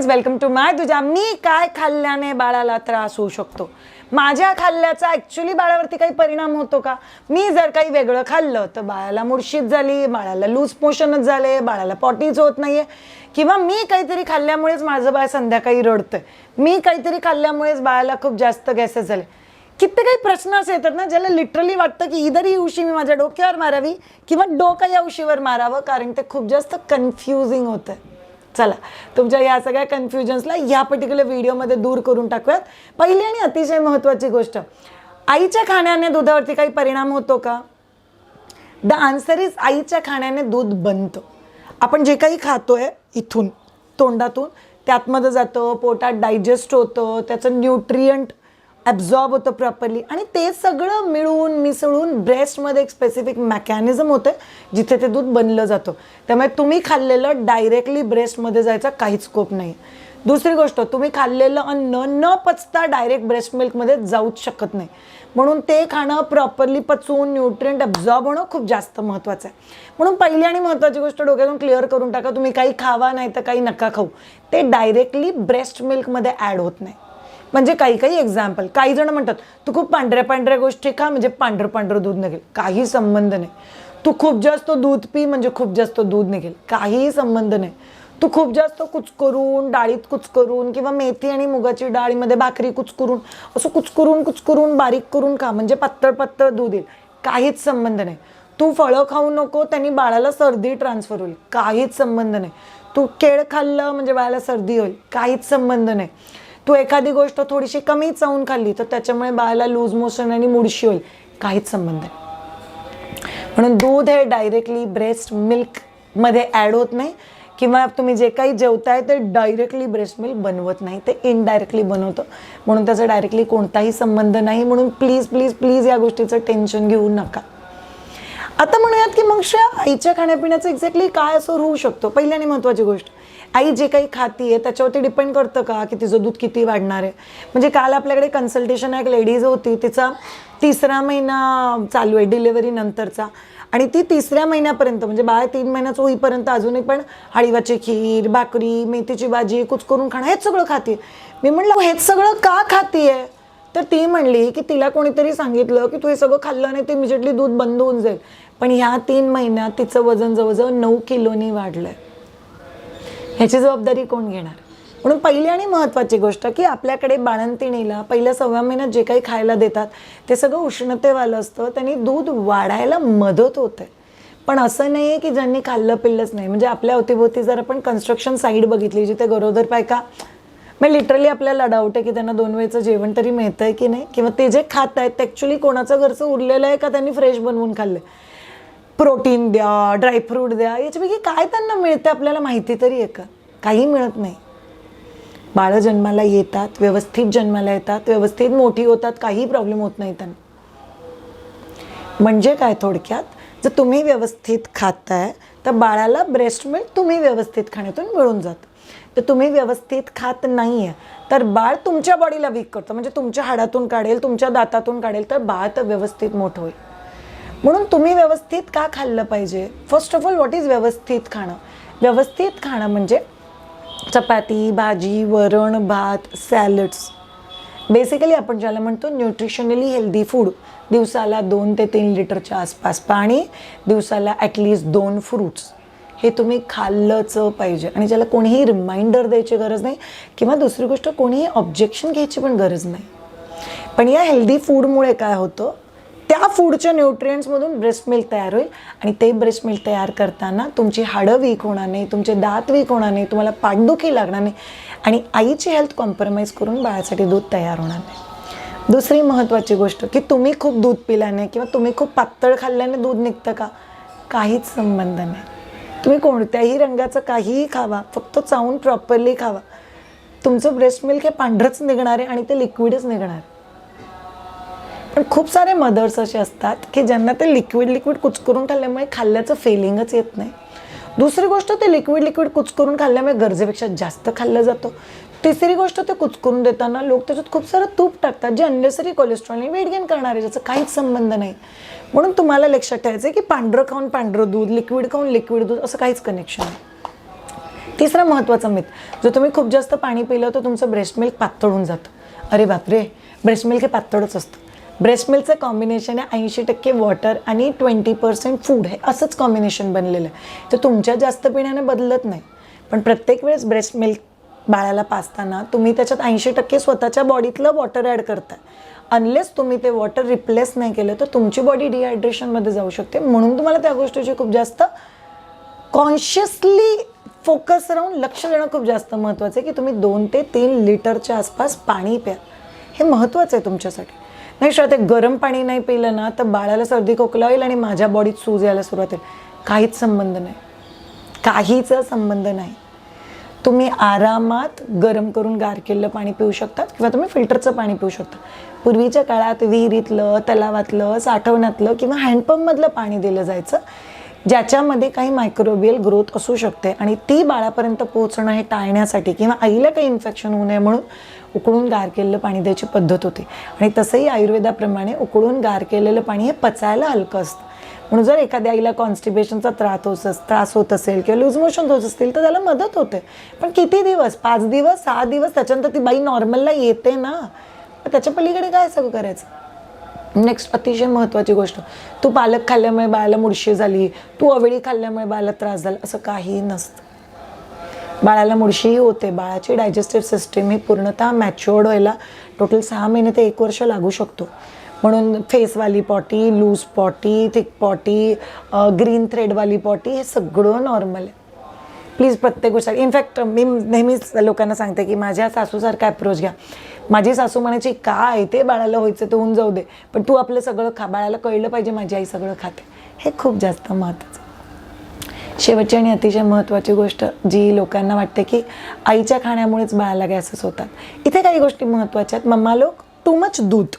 Friends welcome to माय तुझ्या मी काय खाल्ल्याने बाळाला त्रास होऊ शकतो? माझ्या खाल्ल्याचा ॲक्च्युली बाळावरती काही परिणाम होतो का? मी जर काही वेगळं खाल्लं तर बाळाला मुर्शीद झाली बाळाला लूज मोशनच झाले बाळाला पॉटीच होत नाहीये. किंवा मी काहीतरी खाल्ल्यामुळेच माझं बाळ संध्याकाळी रडतंय. मी काहीतरी खाल्ल्यामुळेच बाळाला खूप जास्त गॅसेस झाले. किती काही प्रश्न असे येतात ना ज्याला लिटरली वाटतं की इधर ही उशी मी माझ्या डोक्यावर मारावी किंवा डोकं या उशीवर मारावं कारण ते खूप जास्त कन्फ्युजिंग होतं चला तुमच्या या सगळ्या कन्फ्युजन्सला या पर्टिक्युलर व्हिडिओमध्ये दूर करून टाकूयात. पहिली आणि अतिशय महत्त्वाची गोष्ट आईच्या खाण्याने दुधावरती काही परिणाम होतो का? द आन्सर इज आईच्या खाण्याने दूध बनतं. आपण जे काही खातोय इथून तोंडातून त्यातमध्ये जातं पोटात डायजेस्ट होतं त्याचं न्यूट्रियंट ॲब्झॉर्ब होतं प्रॉपरली आणि ते सगळं मिळून मिसळून ब्रेस्टमध्ये एक स्पेसिफिक मॅकॅनिझम होतं जिथे ते दूध बनलं जातं. त्यामुळे तुम्ही खाल्लेलं डायरेक्टली ब्रेस्टमध्ये जायचा काहीच स्कोप नाही. दुसरी गोष्ट तुम्ही खाल्लेलं अन्न न पचता डायरेक्ट ब्रेस्ट मिल्कमध्ये जाऊच शकत नाही. म्हणून ते खाणं प्रॉपरली पचवून न्यूट्रिएंट ॲब्झॉर्ब होणं खूप जास्त महत्त्वाचं आहे. म्हणून पहिली आणि महत्त्वाची गोष्ट डोक्यातून क्लिअर करून टाका तुम्ही काही खावा नाही तर काही नका खाऊ. ते डायरेक्टली ब्रेस्ट मिल्कमध्ये ॲड होत नाही. म्हणजे काही काही एक्झाम्पल काही जण म्हणतात तू खूप पांढऱ्या पांढऱ्या गोष्टी खा म्हणजे पांढरं पांढरं दूध निघेल. काही संबंध नाही. तू खूप जास्त दूध पी म्हणजे खूप जास्त दूध निघेल. काहीही संबंध नाही. तू खूप जास्त कुचकरून डाळीत कुचकरून किंवा मेथी आणि मुगाची डाळीमध्ये भाकरी कुचकरून असं कुचकरून कुचकरून बारीक करून खा म्हणजे पातळ पातळ दूध येईल. काहीच संबंध नाही. तू फळं खाऊ नको त्यांनी बाळाला सर्दी ट्रान्सफर होईल. काहीच संबंध नाही. तू केळ खाल्लं म्हणजे बाळाला सर्दी होईल. काहीच संबंध नाही. तू एखादी गोष्ट थोडीशी कमी चावून खाल्ली तर त्याच्यामुळे बाळाला लूज मोशन आणि मुडशी होईल. काहीच संबंध नाही. म्हणून दूध हे डायरेक्टली ब्रेस्ट मिल्कमध्ये ॲड होत नाही. किंवा तुम्ही जे काही जेवताय ते डायरेक्टली ब्रेस्ट मिल्क बनवत नाही. ते इनडायरेक्टली बनवतं. म्हणून त्याचा डायरेक्टली कोणताही संबंध नाही. म्हणून प्लीज प्लीज प्लीज या गोष्टीचं टेन्शन घेऊ नका. आता म्हणूयात की मग श्या आईच्या खाण्यापिण्याचं एक्झॅक्टली काय असं होऊ शकतो? पहिल्याने महत्त्वाची गोष्ट. आई जे काही खाती आहे त्याच्यावरती डिपेंड करतं का की तिचं दूध किती वाढणार आहे? म्हणजे काल आपल्याकडे कन्सल्टेशन एक लेडीज होती तिचा तिसरा महिना चालू आहे डिलिव्हरी नंतरचा. आणि ती तिसऱ्या महिन्यापर्यंत म्हणजे बाळ तीन महिन्याचं होईपर्यंत अजूनही पण हळीवाची खीर भाकरी मेथीची भाजी कुचकरून खाणं हेच सगळं खाते मी म्हटलं हेच सगळं का खातीये? तर ती म्हणली की तिला कोणीतरी सांगितलं की तू हे सगळं खाल्लं नाही ते इमिजिएटली दूध बंद होऊन जाईल. पण ह्या तीन महिन्यात तिचं वजन जवळजवळ नऊ किलोनी वाढलंय. ह्याची जबाबदारी कोण घेणार? म्हणून पहिली आणि महत्त्वाची गोष्ट की आपल्याकडे बाळंतिणीला पहिल्या सव्वा महिन्यात जे काही खायला देतात ते सगळं उष्णतेवालं असतं त्यांनी दूध वाढायला मदत होते. पण असं नाही आहे की ज्यांनी खाल्लं पिल्लंच नाही. म्हणजे आपल्या अवतीभोवती जर आपण कन्स्ट्रक्शन साईड बघितली जिथे गरोदर पायका मग म्हणजे लिटरली आपल्याला डाऊट आहे की त्यांना दोन वेळचं जेवण तरी मिळतं आहे की नाही? किंवा ते जे खात आहेत ते ॲक्च्युली कोणाचं घरचं उरलेलं आहे का त्यांनी फ्रेश बनवून खाल्लं प्रोटीन द्या ड्रायफ्रूट द्या याच्यापैकी काय त्यांना मिळतं आपल्याला माहिती तरी आहे का? काही मिळत नाही. बाळं जन्माला येतात व्यवस्थित जन्माला येतात व्यवस्थित मोठी होतात काही प्रॉब्लेम होत नाही त्यांना. म्हणजे काय थोडक्यात? जर तुम्ही व्यवस्थित खाताय तर बाळाला ब्रेस्ट मिल्क तुम्ही व्यवस्थित खाण्यातून मिळून जातं. तर तुम्ही व्यवस्थित खात नाही आहे तर बाळ तुमच्या बॉडीला वीक करतं. म्हणजे तुमच्या हाडातून काढेल तुमच्या दातातून काढेल तर बाळ तर व्यवस्थित मोठं होईल. म्हणून तुम्ही व्यवस्थित का खाल्लं पाहिजे? First of all what is व्यवस्थित खाणं? व्यवस्थित खाणं म्हणजे चपाती भाजी वरण भात सॅलड्स बेसिकली आपण ज्याला म्हणतो न्यूट्रिशनली हेल्दी फूड दिवसाला दोन ते तीन लिटरच्या आसपास पाणी दिवसाला ॲटलिस्ट दोन फ्रूट्स हे तुम्ही खाल्लंच पाहिजे. आणि ज्याला कोणीही रिमाइंडर द्यायची गरज नाही किंवा दुसरी गोष्ट कोणीही ऑब्जेक्शन घ्यायची पण गरज नाही. पण या हेल्दी फूडमुळे काय होतं? त्या फूडच्या न्यूट्रियंट्समधून ब्रेस्ट मिल्क तयार होईल आणि ते ब्रेस्ट मिल्क तयार करताना तुमची हाडं वीक होणार नाही तुमचे दात वीक होणार नाही तुम्हाला पाठदुखी लागणार नाही आणि आईची हेल्थ कॉम्प्रोमाइज करून बाळासाठी दूध तयार होणार नाही. दुसरी महत्त्वाची गोष्ट की तुम्ही खूप दूध पिल्याने किंवा तुम्ही खूप पातळ खाल्ल्याने दूध निघतं का? काहीच संबंध नाही. तुम्ही कोणत्याही रंगाचं काहीही खावा फक्त चावून प्रॉपरली खावा. तुमचं ब्रेस्ट मिल्क हे पांढरंच निघणार आहे आणि ते लिक्विडच निघणार आहे. पण खूप सारे मदर्स असे असतात की ज्यांना ते लिक्विड लिक्विड कुचकरून खाल्ल्यामुळे खाल्ल्याचं फेलिंगच येत नाही. दुसरी गोष्ट ते लिक्विड लिक्विड कुचकरून खाल्ल्यामुळे गरजेपेक्षा जास्त खाल्लं जातं. तिसरी गोष्ट ते कुचकरून देताना लोक त्याच्यात खूप सारं तूप टाकतात जे अननेसरी कोलेस्ट्रॉल आणि वेट गेन करणारे ज्याचा काहीच संबंध नाही. म्हणून तुम्हाला लक्षात ठेवायचं आहे की पांढरं खाऊन पांढरं दूध लिक्विड खाऊन लिक्विड दूध असं काहीच कनेक्शन नाही. तिसरा महत्त्वाचा मिथ जो तुम्ही खूप जास्त पाणी पिलं तर तुमचं ब्रेस्ट मिल्क पातळ होऊन जातं. अरे बापरे! ब्रेस्ट मिल्क हे पातळच असतं. ब्रेस्ट मिल्कचं कॉम्बिनेशन आहे ऐंशी टक्के वॉटर आणि ट्वेंटी पर्सेंट फूड हे असंच कॉम्बिनेशन बनलेलं आहे. तर तुमच्या जास्त पिण्याने बदलत नाही. पण प्रत्येक वेळेस ब्रेस्ट मिल्क बाळाला पाचताना तुम्ही त्याच्यात ऐंशी टक्के स्वतःच्या बॉडीतलं वॉटर ॲड करताय. अनलेस तुम्ही ते वॉटर रिप्लेस नाही केलं तर तुमची बॉडी डिहायड्रेशनमध्ये जाऊ शकते. म्हणून तुम्हाला त्या गोष्टीची खूप जास्त कॉन्शियसली फोकस राहून लक्ष देणं खूप जास्त महत्त्वाचं आहे की तुम्ही दोन ते तीन लिटरच्या आसपास पाणी प्या. हे महत्त्वाचं आहे तुमच्यासाठी. नाही श्रद्धा गरम पाणी नाही पिलं ना तर बाळाला सर्दी खोकला होईल आणि माझ्या बॉडीत सूज यायला सुरुवात होईल. काहीच संबंध नाही. काहीच संबंध नाही. तुम्ही आरामात गरम करून गार केलेलं पाणी पिऊ शकतात किंवा तुम्ही फिल्टरचं पाणी पिऊ शकता. पूर्वीच्या काळात विहिरीतलं तलावातलं साठवण्यातलं किंवा हँडपंपमधलं पाणी दिलं जायचं. ज्याच्यामध्ये काही मायक्रोबियल ग्रोथ असू शकते आणि ती बाळापर्यंत पोहोचणं हे टाळण्यासाठी किंवा आईला काही इन्फेक्शन होऊ नये म्हणून उकळून गार केलेलं पाणी द्यायची पद्धत होती. आणि तसंही आयुर्वेदाप्रमाणे उकळून गार केलेलं पाणी हे पचायला हलकं असतं. म्हणून जर एखाद्या आईला कॉन्स्टिपेशनचा त्रास होत त्रास होत असेल किंवा लूज मोशन होत असतील तर त्याला मदत होते. पण किती दिवस? पाच दिवस? सहा दिवस? त्याच्यानंतर ती बाई नॉर्मलला येते ना? त्याच्या पलीकडे काय सगळं करायचं? नेक्स्ट अतिशय महत्त्वाची गोष्ट. तू पालक खाल्ल्यामुळे बाळाला मुडशी झाली. तू अवेळी खाल्ल्यामुळे बाळाला त्रास झाला. असं काहीही नसतं. बाळाला मुडशीही होते. बाळाची डायजेस्टिव्ह सिस्टीम ही पूर्णतः मॅच्युअर्ड व्हायला टोटल सहा महिने ते एक वर्ष लागू शकतो. म्हणून फेसवाली potty loose potty thick potty green थ्रेडवाली potty हे सगळं नॉर्मल आहे. प्लीज प्रत्येक गोष्ट इनफॅक्ट मी नेहमीच लोकांना सांगते की माझ्या सासूसारखा अप्रोच घ्या. माझी सासू म्हणायची काय ते बाळाला व्हायचं ते होऊन जाऊ दे. पण तू आपलं सगळं खा बाळाला कळलं पाहिजे माझी आई सगळं खाते. हे खूप जास्त महत्त्वाचं शेवटची आणि अतिशय महत्त्वाची गोष्ट जी लोकांना वाटते की आईच्या खाण्यामुळेच बाळाला गॅसेस होतात. इथे काही गोष्टी महत्त्वाच्या आहेत. मम्मा लोक टू मच दूध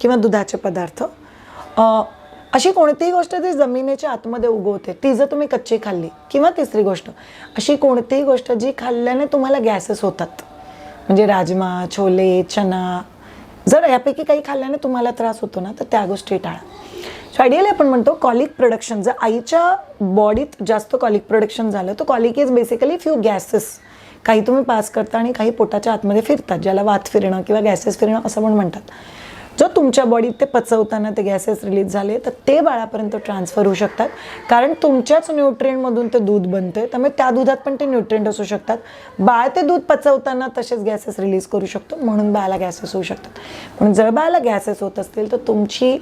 किंवा दुधाचे पदार्थ. अशी कोणतीही गोष्ट ती जमिनीच्या आतमध्ये उगवते ती जर तुम्ही कच्ची खाल्ली किंवा तिसरी गोष्ट अशी कोणतीही गोष्ट जी खाल्ल्याने तुम्हाला गॅसेस होतात. म्हणजे राजमा छोले चना जर यापैकी काही खाल्ल्याने तुम्हाला त्रास होतो ना तर त्या गोष्टी टाळा. सो आयडियली आपण म्हणतो कॉलिक प्रोडक्शन जर आईच्या बॉडीत जास्त कॉलिक प्रोडक्शन झालं तर colic is basically few gases काही तुम्ही पास करता आणि काही पोटाच्या आतमध्ये फिरतात ज्याला वात फिरणं किंवा गॅसेस फिरणं असं पण म्हणतात. जर तुमच्या बॉडीत ते पचवताना ते गॅसेस रिलीज झाले तर ते बाळापर्यंत ट्रान्सफर होऊ शकतात. कारण तुमच्याच न्यूट्रियंटमधून ते दूध बनते त्यामुळे त्या दुधात पण ते न्यूट्रियंट असू शकतात. बाळ ते दूध पचवताना तसेच गॅसेस रिलीज करू शकतो म्हणून बाळाला गॅसेस होऊ शकतात. म्हणून जर बाळाला गॅसेस होत असतील तर तुमची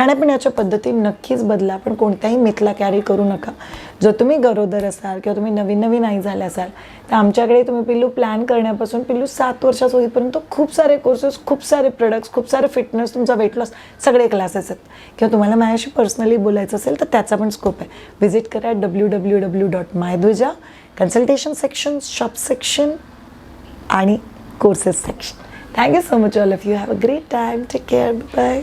खाण्यापिण्याच्या पद्धती नक्कीच बदला पण कोणत्याही मिथला कॅरी करू नका. जर तुम्ही गरोदर असाल किंवा तुम्ही नवीन नवीन आई झाले असाल तर आमच्याकडे तुम्ही पिल्लू प्लॅन करण्यापासून पिल्लू सात वर्षाचं होईपर्यंत खूप सारे कोर्सेस खूप सारे प्रोडक्ट्स खूप सारे फिटनेस तुमचा वेट लॉस सगळे क्लासेस आहेत. किंवा तुम्हाला माझ्याशी पर्सनली बोलायचं असेल तर त्याचा पण स्कोप आहे. व्हिजिट करा डब्ल्यू डब्ल्यू डब्ल्यू डॉट मायद्विजा कन्सल्टेशन सेक्शन शॉप सेक्शन आणि courses section thank you so much all of you have a great time take care bye